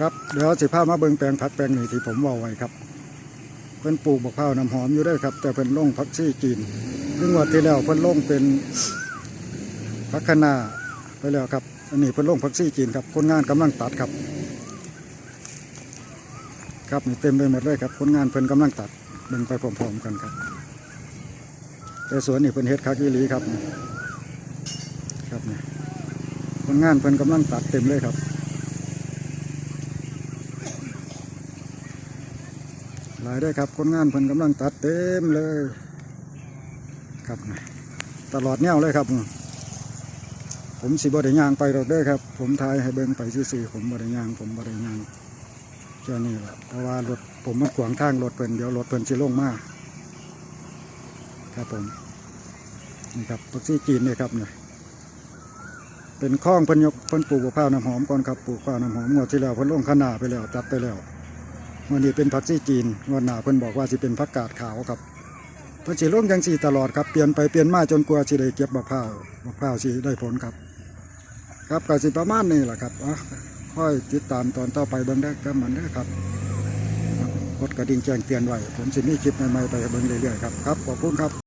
ครับเดี๋ยวสิพามาเบิงแปลงผักแปลงหนี้ที่ผมว่าไว้ครับ เพิ่นปลูกบักพร้าวน้ำหอมอยู่เด้ครับ แต่เพิ่นลงผักชีจีนซึ่งวันที่แล้วเพิ่นลงเป็นผักคะน้าไปแล้วครับอันนี้เพิ่นลงผักชีจีนครับคนงานกำลังตัดครับ ครับนี่เต็มไปหมดเลยครับคนงานเพิ่นกำลังตัดเบิ่งไปพร้อมๆกันครับ แต่สวนนี่เพิ่นเฮ็ดคักอีหลีครับ ครับนี่คนงานเพิ่นกำลังตัดเต็มเลยครับ หลายได้ครับคนงานเพิ่นกำลังตัดเต็มเลย ครับ ตลอดแนวเลยครับ ผมสิบ่ได้ย่างไปหรอกเด้อครับ ผมทายให้เบิ่งไปซื่อๆผมบ่ได้ย่าง ผมบ่ได้ย่างแค่นี้แหละเพราะว่ารถผมมันขวางทางรถเพิ่นเดี๋ยวรถเพิ่นสิลงมากครับผมนี่ครับพักซี่จีนนี่ครับเนี่ยเป็นคลองเพิ่นยกเพิ่นปลูกมะพร้าวน้ำหอมก่อนครับปลูกมะพร้าวน้ำหอมงวดที่แล้วเพิ่นลงขนาไปแล้วตัดไปแล้ว วันนี้เป็นผักซี่จีนวันหนาเพิ่นบอกว่าสิเป็นผักกาดขาวครับเพิ่นสิลงยังสีตลอดครับเปลี่ยนไปเปลี่ยนมาจนกลัวสิได้เก็บมะพร้าวมะพร้าวสิได้ผลครับ ครับกับสิประมาณนี้แหละครับอะค่อยติดตามตอนต่อไปเบิ้งได้ก็มันเด้อครับกดกระดิ่งแจ้งเตือนไว้ผมสิมีคลิปใหม่ๆไปให้เบิ่งเรื่อยๆครับครับขอบคุณครับ